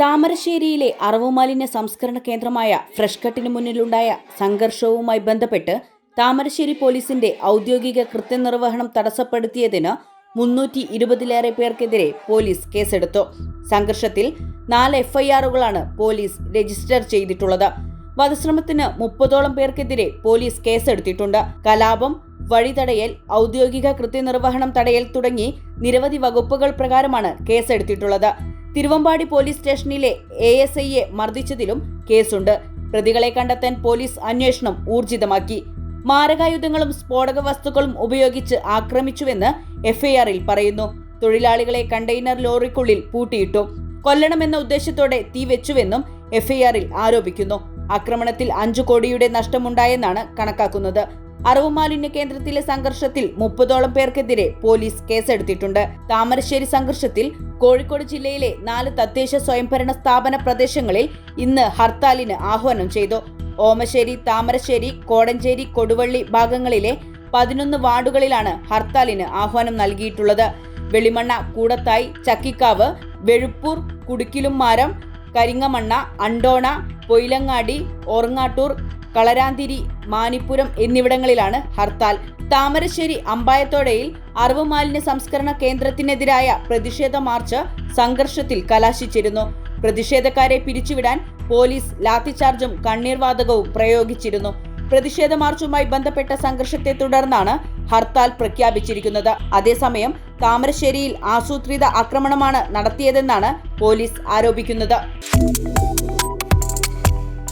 താമരശ്ശേരിയിലെ അറവുമാലിന്യ സംസ്കരണ കേന്ദ്രമായ ഫ്രഷ് കട്ടിന് മുന്നിലുണ്ടായ സംഘർഷവുമായി ബന്ധപ്പെട്ട് താമരശ്ശേരി പോലീസിന്റെ ഔദ്യോഗിക കൃത്യനിർവഹണം തടസ്സപ്പെടുത്തിയതിന് മുന്നൂറ്റി ഇരുപതിലേറെ പേർക്കെതിരെ പോലീസ് കേസെടുത്തു. സംഘർഷത്തിൽ നാല് എഫ്ഐആറുകളാണ് പോലീസ് രജിസ്റ്റർ ചെയ്തിട്ടുള്ളത്. വധശ്രമത്തിന് മുപ്പതോളം പേർക്കെതിരെ പോലീസ് കേസെടുത്തിട്ടുണ്ട്. കലാപം വഴിതടയൽ ഔദ്യോഗിക കൃത്യനിർവഹണം തടയൽ തുടങ്ങി നിരവധി വകുപ്പുകൾ പ്രകാരമാണ് കേസെടുത്തിട്ടുള്ളത്. തിരുവമ്പാടി പോലീസ് സ്റ്റേഷനിലെ എ എസ് ഐയെ മർദ്ദിച്ചതിലും കേസുണ്ട്. പ്രതികളെ കണ്ടെത്താൻ പോലീസ് അന്വേഷണം ഊർജിതമാക്കി. മാരകായുധങ്ങളും സ്ഫോടക വസ്തുക്കളും ഉപയോഗിച്ച് ആക്രമിച്ചുവെന്ന് എഫ്ഐആറിൽ പറയുന്നു. തൊഴിലാളികളെ കണ്ടെയ്നർ ലോറിക്കുള്ളിൽ പൂട്ടിയിട്ടു. കൊല്ലണമെന്ന ഉദ്ദേശത്തോടെ തീ വെച്ചുവെന്നും എഫ്ഐആറിൽ ആരോപിക്കുന്നു. ആക്രമണത്തിൽ അഞ്ചു കോടിയുടെ നഷ്ടമുണ്ടായെന്നാണ് കണക്കാക്കുന്നത്. അറവുമാലിന്യ കേന്ദ്രത്തിലെ സംഘർഷത്തിൽ മുപ്പതോളം പേർക്കെതിരെ പോലീസ് കേസെടുത്തിട്ടുണ്ട്. താമരശ്ശേരി സംഘർഷത്തിൽ കോഴിക്കോട് ജില്ലയിലെ നാല് തദ്ദേശ സ്വയംഭരണ സ്ഥാപന പ്രദേശങ്ങളിൽ ഇന്ന് ഹർത്താലിന് ആഹ്വാനം ചെയ്തു. ഓമശ്ശേരി താമരശ്ശേരി കോടഞ്ചേരി കൊടുവള്ളി ഭാഗങ്ങളിലെ പതിനൊന്ന് വാർഡുകളിലാണ് ഹർത്താലിന് ആഹ്വാനം നൽകിയിട്ടുള്ളത്. വെളിമണ്ണ കൂടത്തായി ചക്കിക്കാവ് വെഴുപ്പൂർ കുടുക്കിലുംമാരം കരിങ്ങമണ്ണ അണ്ടോണ പൊയിലങ്ങാടി ഓർങ്ങാട്ടൂർ കളരാന്തിരി മാനിപ്പുരം എന്നിവിടങ്ങളിലാണ് ഹർത്താൽ. താമരശ്ശേരി അമ്പായത്തോടയിൽ അറിവ് മാലിന്യ സംസ്കരണ കേന്ദ്രത്തിനെതിരായ പ്രതിഷേധ മാർച്ച് സംഘർഷത്തിൽ കലാശിച്ചിരുന്നു. പ്രതിഷേധക്കാരെ പിരിച്ചുവിടാൻ പോലീസ് ലാത്തിചാർജും കണ്ണീർവാതകവും പ്രയോഗിച്ചിരുന്നു. പ്രതിഷേധ മാർച്ചുമായി ബന്ധപ്പെട്ട സംഘർഷത്തെ തുടർന്നാണ് ഹർത്താൽ പ്രഖ്യാപിച്ചിരിക്കുന്നത്. അതേസമയം താമരശ്ശേരിയിൽ ആസൂത്രിത ആക്രമണമാണ് നടത്തിയതെന്നാണ് പോലീസ് ആരോപിക്കുന്നത്.